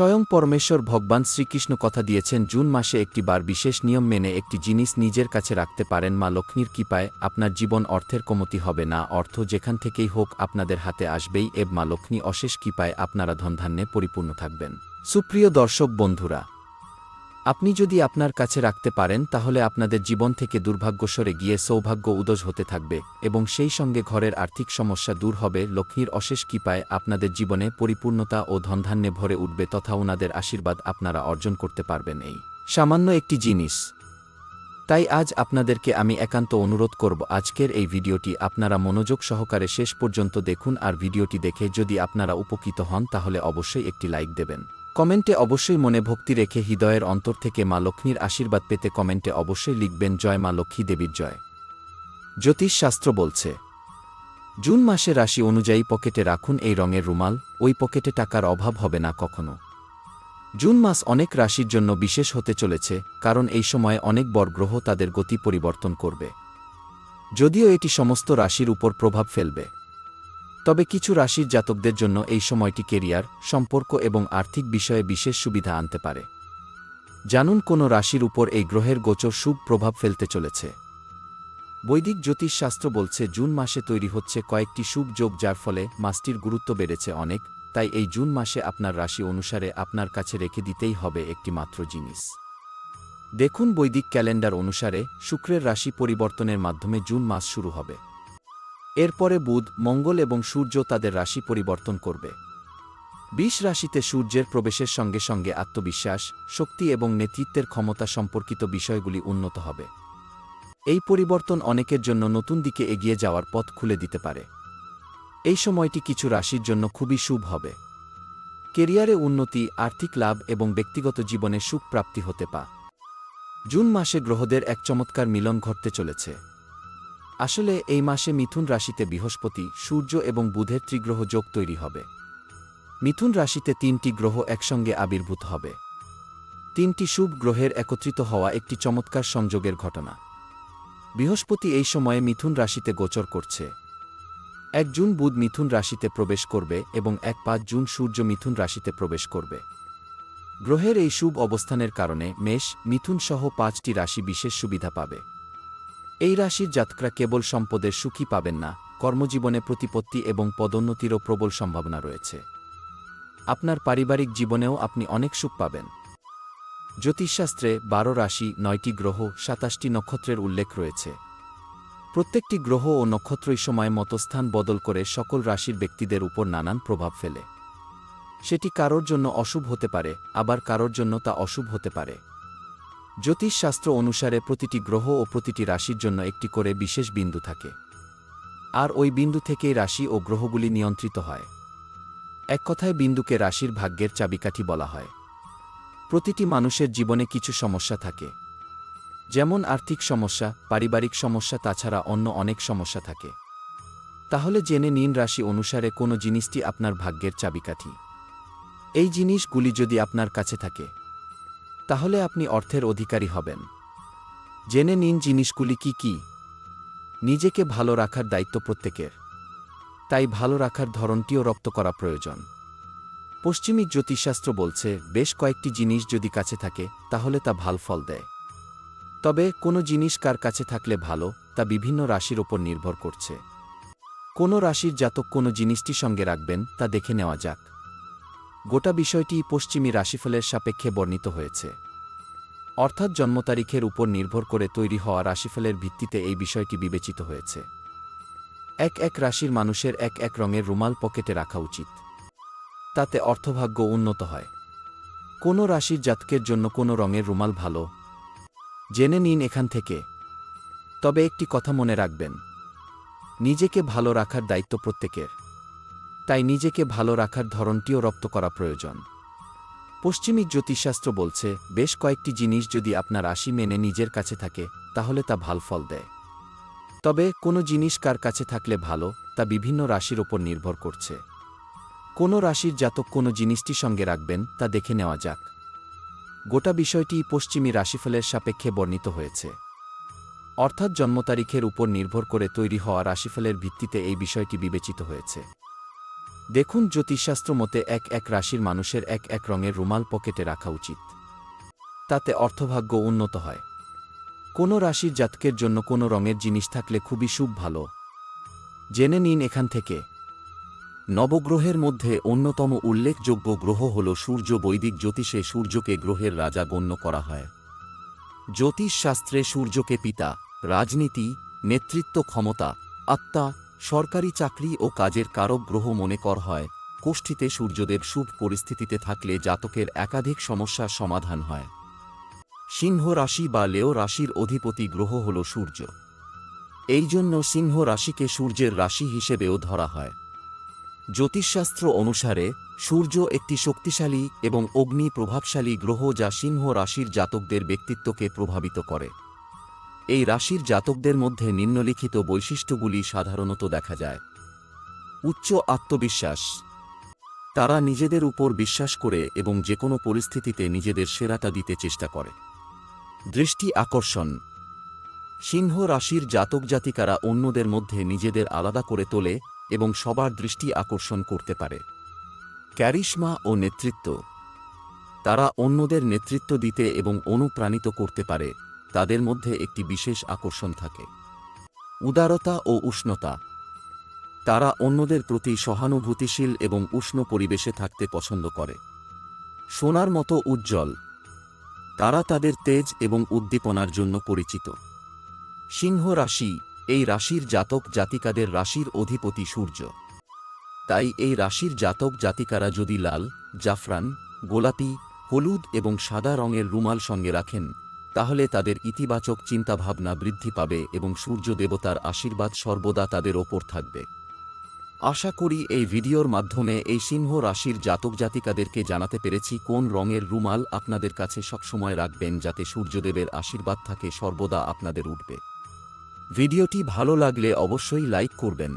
স্বয়ং পরমেশ্বর ভগবান শ্রীকৃষ্ণ কথা দিয়েছেন, জুন মাসে একটি বার বিশেষ নিয়ম মেনে একটি জিনিস নিজের কাছে রাখতে পারেন। মা লক্ষ্মীর কৃপায় আপনার জীবন অর্থের কমতি হবে না, অর্থ যেখান থেকেই হোক আপনাদের হাতে আসবেই। এব মা লক্ষ্মী অশেষ কৃপায় আপনারা ধনধান্যে পরিপূর্ণ থাকবেন। সুপ্রিয় দর্শক বন্ধুরা আপনি যদি আপনার কাছে রাখতে পারেন, তাহলে আপনাদের জীবন থেকে দুর্ভাগ্য সরে গিয়ে সৌভাগ্য উদজ হতে থাকবে এবং সেই সঙ্গে ঘরের আর্থিক সমস্যা দূর হবে। লক্ষ্মীর অশেষ কৃপায় আপনাদের জীবনে পরিপূর্ণতা ও ধনধান্যে ভরে উঠবে তথা ওনাদের আশীর্বাদ আপনারা অর্জন করতে পারবেন এই। সামান্য একটি জিনিস। তাই আজ আপনাদেরকে আমি একান্ত অনুরোধ করব, আজকের এই ভিডিওটি আপনারা মনোযোগ সহকারে শেষ পর্যন্ত দেখুন আর ভিডিওটি দেখে যদি আপনারা উপকৃত হন, তাহলে অবশ্যই একটি লাইক দেবেন। কমেন্টে অবশ্যই মনে ভক্তি রেখে হৃদয়ের অন্তর থেকে মা লক্ষ্মীর আশীর্বাদ পেতে কমেন্টে অবশ্যই লিখবেন জয় মা লক্ষ্মী দেবীর জয়। জ্যোতিষ শাস্ত্র বলছে, জুন মাসে রাশি অনুযায়ী পকেটে রাখুন এই রঙের রুমাল, ওই পকেটে টাকার অভাব হবে না কখনো। জুন মাস অনেক রাশির জন্য বিশেষ হতে চলেছে, কারণ এই সময়ে অনেক বড় গ্রহ তাদের গতি পরিবর্তন করবে। যদিও এটি সমস্ত রাশির উপর প্রভাব ফেলবে। তবে কিছু রাশির জাতকদের জন্য এই সময়টি কেরিয়ার, সম্পর্ক এবং আর্থিক বিষয়ে বিশেষ সুবিধা আনতে পারে। জানুন কোনো রাশির উপর এই গ্রহের গোচর শুভ প্রভাব ফেলতে চলেছে। বৈদিক জ্যোতিষশাস্ত্র বলছে জুন মাসে তৈরি হচ্ছে কয়েকটি শুভ যোগ যার ফলে মাসটির গুরুত্ব বেড়েছে অনেক, তাই এই জুন মাসে আপনার রাশি অনুসারে আপনার কাছে রেখে দিতেই হবে একটি মাত্র জিনিস। দেখুন বৈদিক ক্যালেন্ডার অনুসারে শুক্রের রাশি পরিবর্তনের মাধ্যমে জুন মাস শুরু হবে। এরপরে বুধ, মঙ্গল এবং সূর্য তাদের রাশি পরিবর্তন করবে। বিশ রাশিতে সূর্যের প্রবেশের সঙ্গে সঙ্গে আত্মবিশ্বাস, শক্তি এবং নেতৃত্বের ক্ষমতা সম্পর্কিত বিষয়গুলি উন্নত হবে। এই পরিবর্তন অনেকের জন্য নতুন দিকে এগিয়ে যাওয়ার পথ খুলে দিতে পারে। এই সময়টি কিছু রাশির জন্য খুবই শুভ হবে। কেরিয়ারে উন্নতি, আর্থিক লাভ এবং ব্যক্তিগত জীবনে সুখ প্রাপ্তি হতে পা। জুন মাসে গ্রহদের এক চমৎকার মিলন ঘটতে চলেছে। আসলে এই মাসে মিথুন রাশিতে বৃহস্পতি, সূর্য এবং বুধের ত্রিগ্রহ যোগ তৈরি হবে। মিথুন রাশিতে তিনটি গ্রহ একসঙ্গে আবির্ভূত হবে। তিনটি শুভ গ্রহের একত্রিত হওয়া একটি চমৎকার সংযোগের ঘটনা। বৃহস্পতি এই সময়ে মিথুন রাশিতে গোচর করছে। এক জুন বুধ মিথুন রাশিতে প্রবেশ করবে এবং এক পাঁচ জুন সূর্য মিথুন রাশিতে প্রবেশ করবে। গ্রহের এই শুভ অবস্থানের কারণে মেষ, মিথুন সহ পাঁচটি রাশি বিশেষ সুবিধা পাবে। এই রাশির জাতকরা কেবল সম্পদের সুখী পাবেন না, কর্মজীবনে প্রতিপত্তি এবং পদোন্নতিরও প্রবল সম্ভাবনা রয়েছে। আপনার পারিবারিক জীবনেও আপনি অনেক সুখ পাবেন। জ্যোতিষশাস্ত্রে বারো রাশি, নয়টি গ্রহ, সাতাশটি নক্ষত্রের উল্লেখ রয়েছে। প্রত্যেকটি গ্রহ ও নক্ষত্রই সময় মতস্থান বদল করে সকল রাশির ব্যক্তিদের উপর নানান প্রভাব ফেলে। সেটি কারোর জন্য অশুভ হতে পারে, আবার কারোর জন্য তা অশুভ হতে পারে। জ্যোতিষশাস্ত্র অনুসারে প্রতিটি গ্রহ ও প্রতিটি রাশির জন্য একটি করে বিশেষ বিন্দু থাকে। আর ওই বিন্দু থেকেই রাশি ও গ্রহগুলি নিয়ন্ত্রিত হয়। এক কথায় বিন্দুকে রাশির ভাগ্যের চাবিকাঠি বলা হয়। প্রতিটি মানুষের জীবনে কিছু সমস্যা থাকে। যেমন আর্থিক সমস্যা, পারিবারিক সমস্যা, তাছাড়া অন্য অনেক সমস্যা থাকে। তাহলে জেনে নিন রাশি অনুসারে কোনো জিনিসটি আপনার ভাগ্যের চাবিকাঠি। এই জিনিসগুলি যদি আপনার কাছে থাকে তাহলে আপনি অর্থের অধিকারী হবেন। জেনে নিন জিনিসগুলি কি কি। নিজেকে ভালো রাখার দায়িত্ব প্রত্যেকের। তাই ভালো রাখার ধরনটিও রপ্ত করা প্রয়োজন। পশ্চিমী জ্যোতিষশাস্ত্র বলছে, বেশ কয়েকটি জিনিস যদি কাছে থাকে, তাহলে তা ভালো ফল দেয়। তবে কোনো জিনিস কার কাছে থাকলে ভালো, তা বিভিন্ন রাশির ওপর নির্ভর করছে। কোনো রাশির জাতক কোনো জিনিসটি সঙ্গে রাখবেন, তা দেখে নেওয়া যাক। গোটা বিষয়টি পশ্চিমী রাশিফলের সাপেক্ষে বর্ণিত হয়েছে। অর্থাৎ জন্ম তারিখের উপর নির্ভর করে তৈরি হওয়া রাশিফলের ভিত্তিতে এই বিষয়টি বিবেচিত হয়েছে। এক এক রাশির মানুষের এক এক রঙের রুমাল পকেটে রাখা উচিত। তাতে অর্থভাগ্য উন্নত হয়। কোনো রাশির জাতকের জন্য কোনো রঙের রুমাল ভালো? জেনে নিন এখান থেকে। তবে একটি কথা মনে রাখবেন। নিজেকে ভালো রাখার দায়িত্ব প্রত্যেকের। তাই নিজেকে ভালো রাখার ধরনটিও রপ্ত করা প্রয়োজন। পশ্চিমী জ্যোতিষশাস্ত্র বলছে, বেশ কয়েকটি জিনিস যদি আপনার রাশি মেনে নিজের কাছে থাকে, তাহলে তা ভালো ফল দেয়। তবে, কোনো জিনিস কার কাছে থাকলে ভালো, তা বিভিন্ন রাশির ওপর নির্ভর করছে। কোনো রাশির জাতক কোনো জিনিসটি সঙ্গে রাখবেন, তা দেখে নেওয়া যাক। গোটা বিষয়টি পশ্চিমী রাশিফলের সাপেক্ষে বর্ণিত হয়েছে। অর্থাৎ জন্ম তারিখের উপর নির্ভর করে তৈরি হওয়া রাশিফলের ভিত্তিতে এই বিষয়টি বিবেচিত হয়েছে। দেখুন জ্যোতিষশাস্ত্র মতে এক এক রাশির মানুষের এক এক রঙের রুমাল পকেটে রাখা উচিত। তাতে অর্থভাগ্য উন্নত হয়। কোনো রাশির জাতকের জন্য কোনো রঙের জিনিস থাকলে খুবই শুভ ভালো। জেনে নিন এখান থেকে। নবগ্রহের মধ্যে অন্যতম উল্লেখযোগ্য গ্রহ হল সূর্য। বৈদিক জ্যোতিষে সূর্যকে গ্রহের রাজা গণ্য করা হয়। জ্যোতিষশাস্ত্রে সূর্যকে পিতা, রাজনীতি, নেতৃত্ব ক্ষমতা, আত্মা সরকারি চাকরি ও কাজের কারক গ্রহ মনে কর হয়, কোষ্ঠীতে সূর্যদেব শুভ পরিস্থিতিতে থাকলে জাতকের একাধিক সমস্যার সমাধান হয়। সিংহ রাশি বা লেও রাশির অধিপতি গ্রহ হল সূর্য। এই জন্য সিংহ রাশিকে সূর্যের রাশি হিসেবেও ধরা হয়। জ্যোতিষশাস্ত্র অনুসারে, সূর্য একটি শক্তিশালী এবং অগ্নি প্রভাবশালী গ্রহ যা সিংহ রাশির জাতকদের ব্যক্তিত্বকে প্রভাবিত করে। এই রাশির জাতকদের মধ্যে নিম্নলিখিত বৈশিষ্ট্যগুলি সাধারণত দেখা যায়। উচ্চ আত্মবিশ্বাস। তারা নিজেদের উপর বিশ্বাস করে এবং যে কোনো পরিস্থিতিতে নিজেদের সেরাটা দিতে চেষ্টা করে। দৃষ্টি আকর্ষণ। সিংহ রাশির জাতক জাতিকারা অন্যদের মধ্যে নিজেদের আলাদা করে তোলে এবং সবার দৃষ্টি আকর্ষণ করতে পারে। ক্যারিশমা ও নেতৃত্ব। তারা অন্যদের নেতৃত্ব দিতে এবং অনুপ্রাণিত করতে পারে। তাদের মধ্যে একটি বিশেষ আকর্ষণ থাকে। উদারতা ও উষ্ণতা। তারা অন্যদের প্রতি সহানুভূতিশীল এবং উষ্ণ পরিবেশে থাকতে পছন্দ করে। সোনার মতো উজ্জ্বল। তারা তাদের তেজ এবং উদ্দীপনার জন্য পরিচিত। সিংহ রাশি, এই রাশির জাতক জাতিকাদের রাশির অধিপতি সূর্য। তাই এই রাশির জাতক জাতিকারা যদি লাল, জাফরান, গোলাপি, হলুদ এবং সাদা রঙের রুমাল সঙ্গে রাখেন তাহলে তাদের ইতিবাচক চিন্তাভাবনা বৃদ্ধি পাবে এবং সূর্য দেবতার আশীর্বাদ সর্বদা তাদের ওপর থাকবে। আশা করি এই ভিডিওর মাধ্যমে এই সিংহ রাশির জাতক জাতিকাদেরকে জানাতে পেরেছি কোন রঙের রুমাল আপনাদের কাছে সবসময় রাখবেন যাতে সূর্যদেবের আশীর্বাদ থাকে সর্বদা আপনাদের উঠবে। ভিডিওটি ভালো লাগলে অবশ্যই লাইক করবেন।